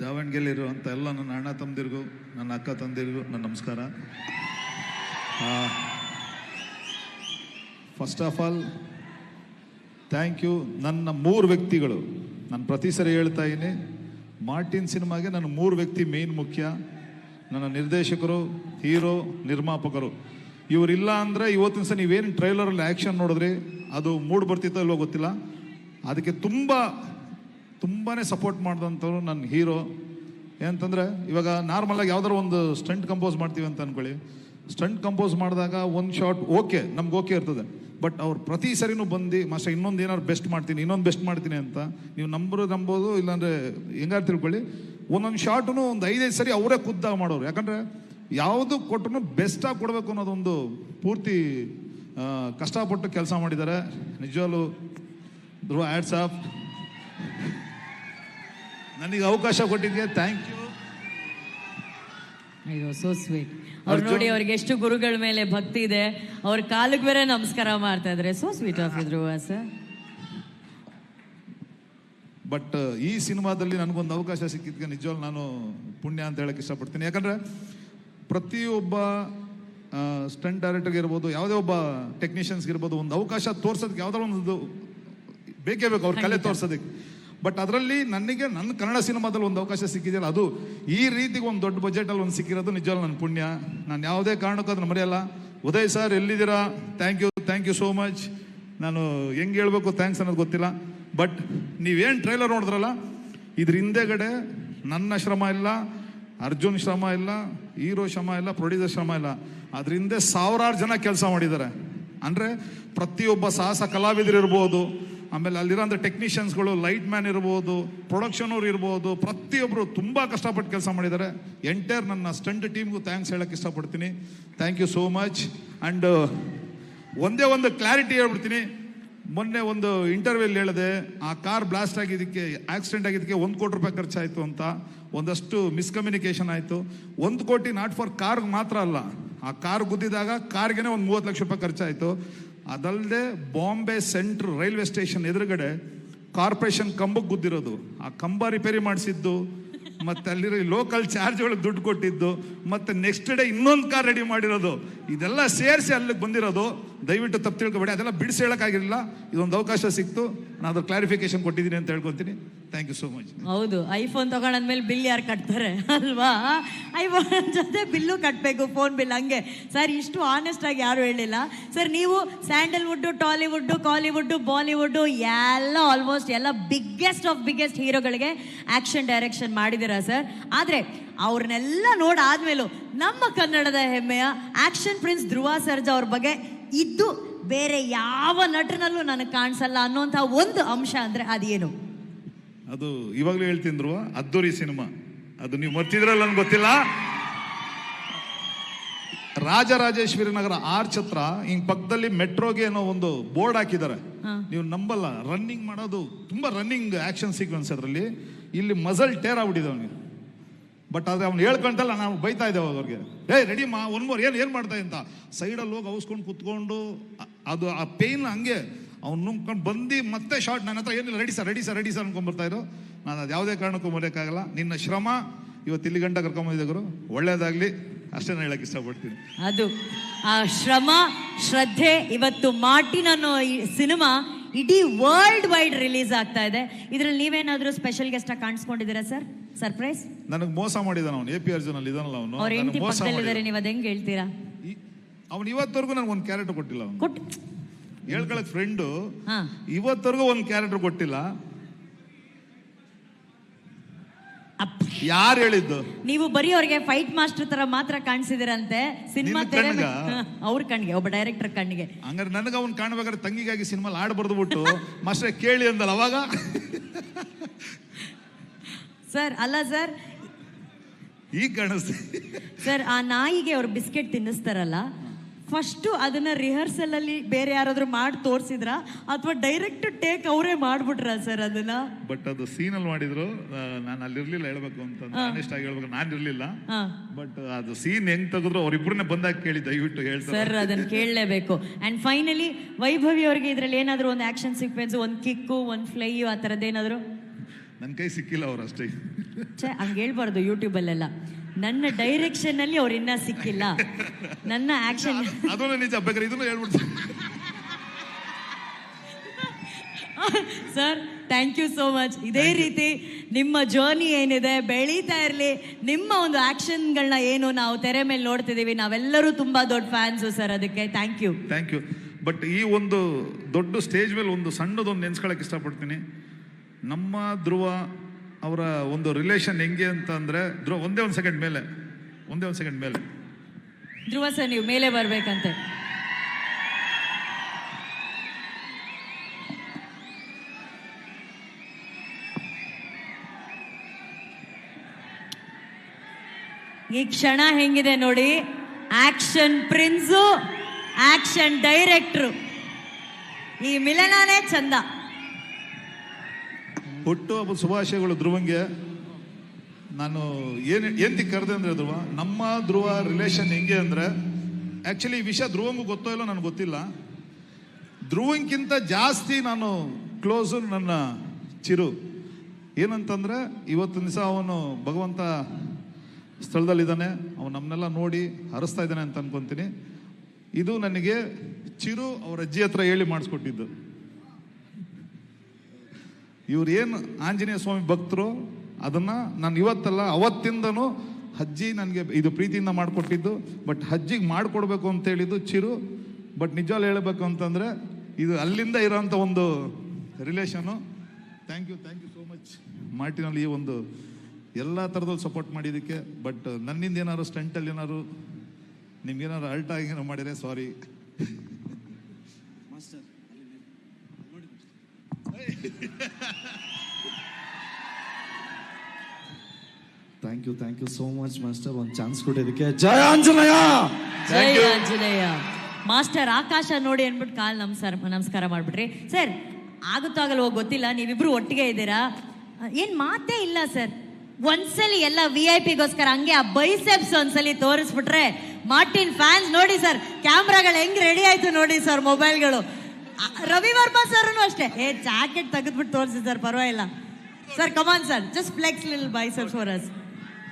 ದಾವಣಗೆರೆಯಲ್ಲಿರುವಂಥ ಎಲ್ಲ ನನ್ನ ಅಣ್ಣ ತಮ್ಮದಿರಿಗೂ, ನನ್ನ ಅಕ್ಕ ತಂದಿರಿಗೂ ನನ್ನ ನಮಸ್ಕಾರ. First of all thank you ನನ್ನ ಮೂರು ವ್ಯಕ್ತಿಗಳು. ನಾನು ಪ್ರತಿ ಸರಿ ಹೇಳ್ತಾ ಇದ್ದೀನಿ, ಮಾರ್ಟಿನ್ ಸಿನಿಮಾಗೆ ನನ್ನ ಮೂರು ವ್ಯಕ್ತಿ ಮೇನ್ ಮುಖ್ಯ. ನನ್ನ ನಿರ್ದೇಶಕರು, ಹೀರೋ, ನಿರ್ಮಾಪಕರು. ಇವರಿಲ್ಲ ಅಂದರೆ ಇವತ್ತಿನ ಸಹ ನೀವೇನು ಟ್ರೈಲರಲ್ಲಿ ಆ್ಯಕ್ಷನ್ ನೋಡಿದ್ರಿ? ಅದು ಮೂಡ್ ಬರ್ತಿತ್ತೋ ಇಲ್ವೋ ಗೊತ್ತಿಲ್ಲ. ಅದಕ್ಕೆ ತುಂಬ ತುಂಬಾ ಸಪೋರ್ಟ್ ಮಾಡಿದಂಥವ್ರು ನನ್ನ ಹೀರೋ ಏನಂತಂದರೆ, ಇವಾಗ ನಾರ್ಮಲಾಗಿ ಯಾವ್ದಾರು ಒಂದು ಸ್ಟಂಟ್ ಕಂಪೋಸ್ ಮಾಡ್ತೀವಿ ಅಂತ ಅಂದ್ಕೊಳ್ಳಿ ಸ್ಟಂಟ್ ಕಂಪೋಸ್ ಮಾಡಿದಾಗ ಒಂದು ಶಾಟ್ ಓಕೆ ನಮ್ಗೆ ಓಕೆ ಇರ್ತದೆ. ಬಟ್ ಅವ್ರು ಪ್ರತಿ ಸರಿನೂ ಬಂದು, ಮಾಸ್ಟರ್ ಇನ್ನೊಂದು ಏನಾದ್ರು ಬೆಸ್ಟ್ ಮಾಡ್ತೀನಿ, ಇನ್ನೊಂದು ಬೆಸ್ಟ್ ಮಾಡ್ತೀನಿ ಅಂತ ನೀವು ನಂಬರು, ನಂಬೋದು, ಇಲ್ಲಾಂದರೆ ಹೆಂಗಾರು ತಿಳ್ಕೊಳ್ಳಿ. ಒಂದೊಂದು ಶಾರ್ಟು ಒಂದು ಐದೈದು ಸರಿ ಅವರೇ ಖುದ್ದಾಗ ಮಾಡೋರು. ಯಾಕಂದರೆ ಯಾವುದು ಕೊಟ್ಟರು ಬೆಸ್ಟಾಗಿ ಕೊಡಬೇಕು ಅನ್ನೋದೊಂದು ಪೂರ್ತಿ ಕಷ್ಟಪಟ್ಟು ಕೆಲಸ ಮಾಡಿದ್ದಾರೆ. ನಿಜವಾಗ್ಲೂ ಧ್ರುವ ಆ್ಯಡ್ಸ್ ಆಫ್ ನನಗೆ ಅವಕಾಶ ಕೊಟ್ಟಿದ್ದೆ ಥ್ಯಾಂಕ್ ಯು ಅಯ್ಯೋ ಸೋ ಸ್ವೀಟ್ ಅವ್ರು ನೋಡಿ ಅವ್ರಿಗೆ ಎಷ್ಟು ಗುರುಗಳ ಮೇಲೆ ಭಕ್ತಿ ಇದೆ. ಅವ್ರ ಕಾಲಿಗೆ ಬೇರೆ ನಮಸ್ಕಾರ ಮಾಡ್ತಾ ಇದ್ರೆ. ಸೋ ಸ್ವೀಟ್ ಆಫ್ ಇದ್ರು ಸರ್ ಬಟ್ ಈ ಸಿನಿಮಾದಲ್ಲಿ ನನಗೊಂದು ಅವಕಾಶ ಸಿಕ್ಕಿದ್ಗೆ ನಿಜವಾಗ್ಲೂ ನಾನು ಪುಣ್ಯ ಅಂತ ಹೇಳಕ್ಕೆ ಇಷ್ಟಪಡ್ತೀನಿ. ಯಾಕಂದ್ರೆ ಪ್ರತಿಯೊಬ್ಬ ಸ್ಟಂಟ್ ಡೈರೆಕ್ಟರ್ಗೆ ಇರ್ಬೋದು ಯಾವುದೇ ಒಬ್ಬ ಟೆಕ್ನಿಷಿಯನ್ಸ್ಗೆ ಇರ್ಬೋದು ಒಂದು ಅವಕಾಶ ತೋರ್ಸೋದಕ್ಕೆ ಯಾವುದೋ ಒಂದು ಬೇಕೇ ಬೇಕು. ಅವ್ರ ಕಲೆ ತೋರ್ಸೋದಕ್ಕೆ. ಬಟ್ ಅದರಲ್ಲಿ ನನಗೆ ನನ್ನ ಕನ್ನಡ ಸಿನಿಮಾದಲ್ಲಿ ಒಂದು ಅವಕಾಶ ಸಿಕ್ಕಿದೆಯಲ್ಲ, ಅದು ಈ ರೀತಿಗೆ ಒಂದು ದೊಡ್ಡ ಬಜೆಟಲ್ಲಿ ಒಂದು ಸಿಕ್ಕಿರೋದು ನಿಜವಾಗ್ಲೂ ನನ್ನ ಪುಣ್ಯ. ನಾನು ಯಾವುದೇ ಕಾರಣಕ್ಕೂ ಅದನ್ನು ಮರೆಯಲ್ಲ. ಉದಯ್ ಸರ್ ಎಲ್ಲಿದ್ದೀರಾ? Thank you thank you so much ನಾನು ಹೆಂಗೆ ಹೇಳ್ಬೇಕು ಥ್ಯಾಂಕ್ಸ್ ಅನ್ನೋದು ಗೊತ್ತಿಲ್ಲ. ಬಟ್ ನೀವೇನು ಟ್ರೈಲರ್ ನೋಡಿದ್ರಲ್ಲ, ಇದ್ರ ಹಿಂದೆಗಡೆ ನನ್ನ ಶ್ರಮ ಇಲ್ಲ, ಅರ್ಜುನ್ ಶ್ರಮ ಇಲ್ಲ, ಹೀರೋ ಶ್ರಮ ಇಲ್ಲ ಪ್ರೊಡ್ಯೂಸರ್ ಶ್ರಮ ಇಲ್ಲ. ಅದ್ರ ಹಿಂದೆ ಸಾವಿರಾರು ಜನ ಕೆಲಸ ಮಾಡಿದ್ದಾರೆ. ಅಂದರೆ ಪ್ರತಿಯೊಬ್ಬ ಸಾಹಸ ಕಲಾವಿದರು ಇರ್ಬೋದು ಆಮೇಲೆ ಅಲ್ಲಿರೋಂಥ ಟೆಕ್ನಿಷಿಯನ್ಸ್ಗಳು ಲೈಟ್ ಮ್ಯಾನ್ ಇರ್ಬೋದು ಪ್ರೊಡಕ್ಷನ್ ಅವ್ರು ಇರ್ಬೋದು ಪ್ರತಿಯೊಬ್ಬರು ತುಂಬ ಕಷ್ಟಪಟ್ಟು ಕೆಲಸ ಮಾಡಿದ್ದಾರೆ. ಎಂಟೈರ್ ನನ್ನ ಸ್ಟಂಟ್ ಟೀಮ್ಗೂ ಥ್ಯಾಂಕ್ಸ್ ಹೇಳಕ್ಕೆ ಇಷ್ಟಪಡ್ತೀನಿ. Thank you so much and ಒಂದೇ ಒಂದು ಕ್ಲಾರಿಟಿ ಹೇಳ್ಬಿಡ್ತೀನಿ. ಮೊನ್ನೆ ಒಂದು ಇಂಟರ್ವ್ಯೂಲ್ ಹೇಳಿದೆ, ಆ ಕಾರ್ ಬ್ಲಾಸ್ಟ್ ಆಗಿದ್ದಕ್ಕೆ ಆಕ್ಸಿಡೆಂಟ್ ಆಗಿದ್ದಕ್ಕೆ ಒಂದು ಕೋಟಿ ರೂಪಾಯಿ ಖರ್ಚಾಯಿತು ಅಂತ. ಒಂದಷ್ಟು ಮಿಸ್ಕಮ್ಯುನಿಕೇಷನ್ ಆಯಿತು. ಒಂದು ಕೋಟಿ ನಾಟ್ ಫಾರ್ ಕಾರ್ಗೆ ಮಾತ್ರ ಅಲ್ಲ. ಆ ಕಾರ್ ಗುದ್ದಿದಾಗ ಕಾರ್ಗೆನೆ ಒಂದು ಮೂವತ್ತು ಲಕ್ಷ ರೂಪಾಯಿ ಖರ್ಚಾಯಿತು. ಅದಲ್ಲದೆ ಬಾಂಬೆ ಸೆಂಟ್ರ್ ರೈಲ್ವೆ ಸ್ಟೇಷನ್ ಎದುರುಗಡೆ ಕಾರ್ಪೊರೇಷನ್ ಕಂಬಕ್ಕೆ ಗುದ್ದಿರೋದು. ಆ ಕಂಬ ರಿಪೇರಿ ಮಾಡಿಸಿದ್ದು, ಮತ್ತೆ ಅಲ್ಲಿರೋ ಲೋಕಲ್ ಚಾರ್ಜ್ ಒಳಗೆ ದುಡ್ಡು ಕೊಟ್ಟಿದ್ದು, ಮತ್ತೆ ನೆಕ್ಸ್ಟ್ ಡೇ ಇನ್ನೊಂದು ಕಾರ್ ರೆಡಿ ಮಾಡಿರೋದು. ಇದೆಲ್ಲ ಸೇರಿಸಿ ಅಲ್ಲಿಗೆ ಬಂದಿರೋದು. ದಯವಿಟ್ಟು ತಪ್ಪು ತಿಳ್ಕೊಬೇಡಿ. ಅದೆಲ್ಲ ಬಿಡಿಸಿ ಹೇಳೋಕ್ಕಾಗಿರಲಿಲ್ಲ. ಇದೊಂದು ಅವಕಾಶ ಸಿಕ್ತು. ನಾನು ಅದ್ರ ಕ್ಲಾರಿಫಿಕೇಶನ್ ಕೊಟ್ಟಿದ್ದೀನಿ ಅಂತ ಹೇಳ್ಕೊತೀನಿ. ಥ್ಯಾಂಕ್ ಯು ಸೋ ಮಚ್ ಹೌದು ಐಫೋನ್ ತಗೊಂಡಾದ್ಮೇಲೆ ಬಿಲ್ ಯಾರು ಕಟ್ತಾರೆ? ಅಲ್ವಾ? ಐಫೋನ್ ಜೊತೆ ಬಿಲ್ಲು ಕಟ್ಟಬೇಕು ಫೋನ್ ಬಿಲ್ ಹಂಗೆ. ಸರ್, ಇಷ್ಟು ಆನೆಸ್ಟ್ ಆಗಿ ಯಾರು ಹೇಳಿಲ್ಲ. ಸರ್, ನೀವು ಸ್ಯಾಂಡಲ್ವುಡ್ಡು ಟಾಲಿವುಡ್ ಕಾಲಿವುಡ್ ಬಾಲಿವುಡ್ ಎಲ್ಲ ಆಲ್ಮೋಸ್ಟ್ ಎಲ್ಲ ಬಿಗ್ಗೆಸ್ಟ್ ಆಫ್ ಬಿಗ್ಗೆಸ್ಟ್ ಹೀರೋಗಳಿಗೆ ಆಕ್ಷನ್ ಡೈರೆಕ್ಷನ್ ಮಾಡಿದ್ದೀರಾ ಸರ್? ಆದರೆ ಅವ್ರನ್ನೆಲ್ಲ ನೋಡಾದ್ಮೇಲೂ ನಮ್ಮ ಕನ್ನಡದ ಹೆಮ್ಮೆಯ ಆಕ್ಷನ್ ಪ್ರಿನ್ಸ್ ಧ್ರುವ ಸರ್ಜಾ ಅವ್ರ ಬಗ್ಗೆ ಇದ್ದು ಬೇರೆ ಯಾವ ನಟನಲ್ಲೂ ನನಗೆ ಕಾಣಿಸಲ್ಲ ಅನ್ನೋಂಥ ಒಂದು ಅಂಶ ಅಂದರೆ ಅದೇನು? ಅದು ಇವಾಗಲೂ ಹೇಳ್ತೀನಿ ಧ್ರುವ ಅದ್ದೂರಿ ಸಿನಿಮಾ. ಅದು ನೀವು ಮರ್ತಿದ್ರಲ್ಲ ನನಗೆ ಗೊತ್ತಿಲ್ಲ. ರಾಜರಾಜೇಶ್ವರಿ ನಗರ ಆರ್ಚ್ ಹತ್ರ ಹಿಂಗ್ ಪಕ್ಕದಲ್ಲಿ ಮೆಟ್ರೋಗೆ ಏನೋ ಒಂದು ಬೋರ್ಡ್ ಹಾಕಿದ್ದಾರೆ. ನೀವು ನಂಬಲ್ಲ ರನ್ನಿಂಗ್ ಮಾಡೋದು ತುಂಬಾ ರನ್ನಿಂಗ್ ಆಕ್ಷನ್ ಸೀಕ್ವೆನ್ಸ್ ಅದರಲ್ಲಿ. ಇಲ್ಲಿ ಮಸಲ್ ಟೇರ್ ಆಗ್ಬಿಟ್ಟಿದೆ ಅವನಿಗೆ. ಬಟ್ ಆದ್ರೆ ಅವ್ನು ಹೇಳ್ಕೊಂಡಲ್ಲ, ನಾವು ಬೈತಾ ಇದ್ದೇವೆ ಅವ್ರಿಗೆ. ಏ ರೆಡಿ ಮಾ ಒನ್ ಮೋರ್ ಏನು ಏನು ಮಾಡ್ತಾ ಅಂತ ಸೈಡಲ್ಲಿ ಹೋಗಿ ಅವಸ್ಕೊಂಡು ಕುತ್ಕೊಂಡು, ಅದು ಆ ಪೇನ್ ಹಂಗೆ, ಅವ್ನು ನುಂಗ್ಕೊಂಡು ಬಂದು ಮತ್ತೆ ಶಾರ್ಟ್ ನನ್ನ ಹತ್ರ, ಏನಿಲ್ಲ ready sir ready sir ready sir ಅನ್ಕೊಂಡ್ಬರ್ತಾ ಇರೋ ನಾನು ಅದು ಯಾವುದೇ ಕಾರಣಕ್ಕೂ ಮರೆಯೋಕ್ಕಾಗಲ್ಲ. ನಿನ್ನ ಶ್ರಮ, ಇವತ್ತು ಇಲ್ಲಿ ಗಂಟ ಕರ್ಕೊಂಬಂದಿದ್ರು ಒಳ್ಳೇದಾಗ್ಲಿ. ಅಷ್ಟೇ ನಾನು ಹೇಳಕ್ ಇಷ್ಟಪಡ್ತೀನಿ. ಅದು. ಆ ಶ್ರಮ, ಶ್ರದ್ಧೆ, ಇವತ್ತು ಮಾರ್ಟಿನ್ ಅನ್ನೋ ಸಿನಿಮಾ ಇಡೀ ವರ್ಲ್ಡ್ ವೈಡ್ ರಿಲೀಸ್ ಆಗ್ತಾ ಇದೆ. ಇದ್ರಲ್ಲಿ ನೀವೇನಾದ್ರೂ ಸ್ಪೆಷಲ್ ಗೆಸ್ಟ್ ಆಗಿ ಕಾಣಿಸ್ಕೊಂಡಿದ್ದೀರಾ ಸರ್ ಸರ್ಪ್ರೈಸ್ ನನಗೆ ಮೋಸ ಮಾಡಿದಾನ ಅವನು. ಎ ಪಿ ಅರ್ಜುನ್ ಅಲ್ಲಿ ಇದಾನಲ್ಲ ಅವನು. ಅವ್ರ ಹೆಂಡತಿ ಮೋಸ ಪಕ್ಕದಲ್ಲಿದ್ದಾರೆ ನೀವು ಅದ್ ಹೆಂಗ್ ಹೇಳ್ತೀರಾ? ಅವನು ಇವತ್ತವರೆಗೂ ನನಗೆ ಒಂದು ಕ್ಯಾರೆಕ್ಟರ್ ಕೊಟ್ಟಿಲ್ಲ ಅವನು. ಕೊಟ್ಟು ಹೇಳ್ಕೊಳಕ್ ಫ್ರೆಂಡು ಹಾ. ಇವತ್ತವರೆಗೂ ಒಂದು ಕ್ಯಾರೆಕ್ಟರ್ ಕೊಟ್ಟಿಲ್ಲ. ಯಾರು ಹೇಳಿದ್ದು? ನೀವು ಬರೀ ಅವ್ರಿಗೆ ಫೈಟ್ ಮಾಸ್ಟರ್ ತರ ಮಾತ್ರ ಕಾಣಿಸಿದಿರಂತೆ. ಸಿನಿಮಾ ನಿನ್ನ ತೆರೆ? ಅವ್ರ ಕಣ್ಣಿಗೆ ಒಬ್ಬ ಡೈರೆಕ್ಟರ್ ಕಣ್ಣಿಗೆ. ಹಂಗಾರೆ ನನಗೆ ಅವ್ನು ಕಾಣ್ಬೇಕಾದ್ರೆ ತಂಗಿಗಾಗಿ ಸಿನಿಮಾ ಹಾಡು ಬರೆದು ಬಿಟ್ಟು ಮಾಸ್ಟ್ರೆ ಕೇಳಿ ಅಂದಲ್ಲ ಅವಾಗ? ಸರ್ ಅಲ್ಲ ಸರ್. ಈಗ ಕಾಣಿಸ್ತಿ ಸರ್ ಆ ನಾಯಿಗೆ ಅವ್ರು ಬಿಸ್ಕೆಟ್ ತಿನ್ನಿಸ್ತಾರಲ್ಲ ಫಸ್ಟು ಅದನ್ನ ರಿಹರ್ಸಲ್ ಅಲ್ಲಿ ಬೇರೆ ಯಾರಾದ್ರೂ ಮಾಡಿ ತೋರಿಸಿದ್ರ? ಅಥವಾ ಡೈರೆಕ್ಟ್ ಟೇಕ್ ಅವರೇ ಮಾಡ್ಬಿಟ್ರ ಸರ್ ಅದನ್ನ? ಬಟ್ ಅದು ಸೀನಲ್ಲಿ ಮಾಡಿದ್ರು ನಾನು ಅಲ್ಲಿರ್ಲಿಲ್ಲ ಹೇಳ್ಬೇಕು ಅಂತ ಆನೆಸ್ಟ್ ಆಗಿ ಹೇಳ್ಬೇಕು ನಾನು ಇರ್ಲಿಲ್ಲ. ಬಟ್ ಅದು ಸೀನ್ ಹೆಂಗ್ ತೆಗೆದ್ರು ಅವ್ರಿಬ್ರನ್ನೇ ಬಂದಾಗ ಕೇಳಿ ದಯವಿಟ್ಟು ಹೇಳ್ತಾರೆ. ಸರ್ ಅದನ್ನ ಕೇಳಲೇಬೇಕು. ಅಂಡ್ ಫೈನಲಿ ವೈಭವಿ ಅವರಿಗೆ ಇದ್ರಲ್ಲಿ ಏನಾದ್ರು ಒಂದು ಆಕ್ಷನ್ ಸೀಕ್ವೆನ್ಸ್ ಒಂದು ಕಿಕ್ಕು ಒಂದು ಫ್ಲೈ ಆ ಥರದ್ದು ಏನಾದ್ರು? ನನ್ನ ಕೈ ಸಿಕ್ಕಿಲ್ಲ ಅವ್ರು ಅಷ್ಟೇ. ಛೇ ಹಂಗೆ ಹೇಳ್ಬಾರ್ದು ಯೂಟ್ಯೂಬಲ್ಲೆಲ್ಲ ನನ್ನ ಡೈರೆಕ್ಷನ್ ಅಲ್ಲಿ ಅವ್ರು ಇನ್ನ ಸಿಕ್ಕಿಲ್ಲ. ನನ್ನ ಆಕ್ಷನ್ ಅದನ್ನು ನಿಜ ಬೇಕಾದ್ರೆ ಇದನ್ನು ಹೇಳ್ಬಿಡ್ತೀನಿ. Sir thank you so much ಇದೇ ರೀತಿ ನಿಮ್ಮ ಜರ್ನಿ ಏನಿದೆ ಬೆಳೀತಾ ಇರಲಿ. ನಿಮ್ಮ ಒಂದು ಆಕ್ಷನ್ಗಳನ್ನ ಏನು ನಾವು ತೆರೆ ಮೇಲೆ ನೋಡ್ತಿದ್ದೀವಿ ನಾವೆಲ್ಲರೂ ತುಂಬ ದೊಡ್ಡ ಫ್ಯಾನ್ಸು ಸರ್ ಅದಕ್ಕೆ thank you thank you but ಈ ಒಂದು ದೊಡ್ಡ ಸ್ಟೇಜ್ ಮೇಲೆ ಒಂದು ಸಣ್ಣದೊಂದು ನೆನ್ಸ್ಕೊಳಕ್ಕೆ ಇಷ್ಟಪಡ್ತೀನಿ. ನಮ್ಮ ಧ್ರುವ ಅವರ ಒಂದು ರಿಲೇಷನ್ ಹೆಂಗೆ ಅಂತ ಅಂದರೆ, ಧ್ರುವ ಒಂದೇ ಒಂದು ಸೆಕೆಂಡ್ ಮೇಲೆ, ಒಂದೇ ಒಂದು ಸೆಕೆಂಡ್ ಮೇಲೆ. ಧ್ರುವ ಸರ್, ನೀವು ಮೇಲೆ ಬರ್ಬೇಕಂತೆ. ಈ ಕ್ಷಣ ಹೆಂಗಿದೆ ನೋಡಿ ಆಕ್ಷನ್ ಪ್ರಿನ್ಸು ಆಕ್ಷನ್ ಡೈರೆಕ್ಟ್ರು ಈ ಮಿಲನಾನೇ ಚಂದ. ಹುಟ್ಟುಹಬ್ಬ ಶುಭಾಶಯಗಳು ಧ್ರುವಂಗೆ. ನಾನು ಏನು ಏಂತಿ ಕರೆದೆ ಅಂದರೆ ಧ್ರುವ, ನಮ್ಮ ಧ್ರುವ ರಿಲೇಷನ್ ಹೆಂಗೆ ಅಂದರೆ ಆ್ಯಕ್ಚುಲಿ ಈ ವಿಷಯ ಧ್ರುವಂಗೂ ಗೊತ್ತೋ ಇಲ್ಲ ನನಗೆ ಗೊತ್ತಿಲ್ಲ. ಧ್ರುವಂಗಿಂತ ಜಾಸ್ತಿ ನಾನು ಕ್ಲೋಸು ನನ್ನ ಚಿರು. ಏನಂತಂದರೆ, ಇವತ್ತಿನ ದಿವಸ ಅವನು ಭಗವಂತ ಸ್ಥಳದಲ್ಲಿದ್ದಾನೆ. ಅವನು ನಮ್ಮನ್ನೆಲ್ಲ ನೋಡಿ ಹರಿಸ್ತಾ ಇದ್ದಾನೆ ಅಂತ ಅನ್ಕೊಂತೀನಿ. ಇದು ನನಗೆ ಚಿರು ಅವರ ಅಜ್ಜಿ ಹತ್ರ ಹೇಳಿ ಮಾಡಿಸ್ಕೊಟ್ಟಿದ್ದು. ಇವ್ರು ಏನು ಆಂಜನೇಯ ಸ್ವಾಮಿ ಭಕ್ತರು ಅದನ್ನು ನಾನು ಇವತ್ತಲ್ಲ ಅವತ್ತಿಂದನೂ ಅಜ್ಜಿ ನನಗೆ ಇದು ಪ್ರೀತಿಯಿಂದ ಮಾಡಿಕೊಟ್ಟಿದ್ದು ಬಟ್ ಅಜ್ಜಿಗೆ ಮಾಡಿಕೊಡ್ಬೇಕು ಅಂತ ಹೇಳಿದ್ದು ಚಿರು. ಬಟ್ ನಿಜವಾಗ್ಲೂ ಹೇಳಬೇಕು ಅಂತಂದರೆ ಇದು ಅಲ್ಲಿಂದ ಇರೋಂಥ ಒಂದು relation thank you thank you so much ಮಾರ್ಟಿನಲ್ಲಿ ಈ ಒಂದು ಎಲ್ಲ ಥರದಲ್ಲಿ ಸಪೋರ್ಟ್ ಮಾಡಿದ್ದಕ್ಕೆ ಬಟ್ ನನ್ನಿಂದ ಏನಾದ್ರು ಸ್ಟಂಟಲ್ಲಿ ಏನಾದ್ರು ನಿಮ್ಗೇನಾದ್ರು ಅಲ್ಟ್ ಆಗಿ ಏನೋ ಮಾಡಿದರೆ sorry thank you thank you so much master ಒಂದು ಚಾನ್ಸ್ ಕೊಟ್ಟಿದ್ದಕ್ಕೆ. ಜಯ ಆಂಜನೇಯ! ಜಯ Thank ಆಂಜನೇಯ. ಮಾಸ್ಟರ್ ಆಕಾಶ ನೋಡಿ ಅಂದ್ಬಿಟ್ಟು ಕಾಲ್ ನಮಸ್ಕಾರ ನಮಸ್ಕಾರ ಮಾಡ್ಬಿಟ್ರಿ ಸರ್ ಆಗುತ್ತೋ ಆಗಲ್ವೋ ಗೊತ್ತಿಲ್ಲ ನೀವಿಬ್ರು ಒಟ್ಟಿಗೆ ಇದ್ದೀರಾ? ಏನ್ ಮಾತೇ ಇಲ್ಲ ಸರ್ ಒಂದ್ಸಲಿ ಎಲ್ಲ ವಿ ಐ ಪಿಗೋಸ್ಕರ ಹಂಗೆ ಆ ಬೈಸೆಪ್ಸ್ ಒಂದ್ಸಲಿ ತೋರಿಸ್ಬಿಟ್ರೆ ಮಾರ್ಟಿನ್ ಫ್ಯಾನ್ಸ್ ನೋಡಿ ಸರ್ ಕ್ಯಾಮ್ರಾಗಳು ಹೆಂಗ್ ರೆಡಿ ಆಯ್ತು ನೋಡಿ ಸರ್ ಮೊಬೈಲ್ಗಳು ರವಿ ವರ್ಮಾ ಸರ್ ಅಷ್ಟೇ. ಏ ಜಾಕೆಟ್ ತೆಗೆದ್ಬಿಟ್ಟು ತೋರಿಸಿ ಸರ್ ಪರವಾಗಿಲ್ಲ. Sir come on sir just flex lil biceps for us